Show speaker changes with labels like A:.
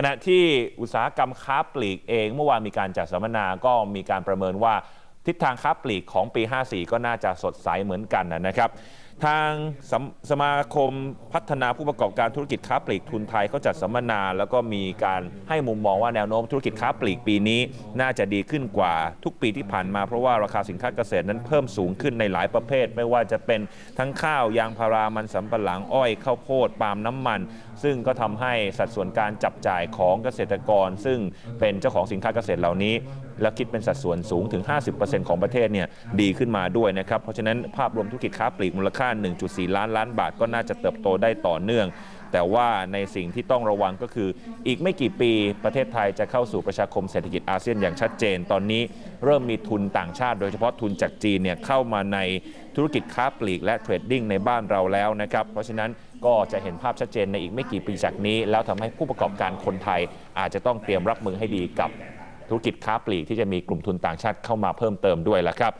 A: ขณะที่อุตสาหกรรมค้าปลีกเอง เมื่อวานมีการจัดสัมมนาก็มีการประเมินว่าทิศทางค้าปลีกของปี 54 ก็น่าจะสดใสเหมือนกันนะครับ ทางสมสมาคมพัฒนาผู้ประกอบการธุรกิจค้าปลีกทุนไทยเขาจัดสัมมนา แล้วก็มีการให้มุมมองว่าแนวโน้มธุรกิจค้าปลีกปีนี้ น่าจะดีขึ้นกว่าทุกปีที่ผ่านมาเพราะว่าราคาสินค้าเกษตรนั้นเพิ่มสูงขึ้นในหลายประเภท ไม่ว่าจะเป็นทั้งข้าวยางพารามันสำปะหลังอ้อยข้าวโพดปาล์มน้ำมัน ซึ่งก็ทำให้สัดส่วนการจับจ่ายของเกษตรกร ซึ่งเป็นเจ้าของสินค้าเกษตรเหล่านี้ และคิดเป็นสัดส่วนสูงถึง 50%ของประเทศเนี่ยดีขึ้นมาด้วยนะครับเพราะฉะนั้นภาพรวมธุรกิจค้าปลีกมูลค่า1.4 ล้านล้านบาทก็น่าจะเติบโตได้ต่อเนื่อง แต่ว่าในสิ่งที่ต้องระวังก็คือ อีกไม่กี่ปีประเทศไทยจะเข้าสู่ประชาคมเศรษฐกิจอาเซียนอย่างชัดเจน ตอนนี้เริ่มมีทุนต่างชาติ โดยเฉพาะทุนจากจีนเนี่ยเข้ามาในธุรกิจค้าปลีกและเทรดดิ้งในบ้านเราแล้วนะครับเพราะฉะนั้นก็จะเห็นภาพชัดเจนในอีกไม่กี่ปีจากนี้ แล้วทำให้ผู้ประกอบการคนไทยอาจจะต้องเตรียมรับมือให้ดีกับธุรกิจค้าปลีกที่จะมีกลุ่มทุนต่างชาติเข้ามาเพิ่มเติมด้วยละครับ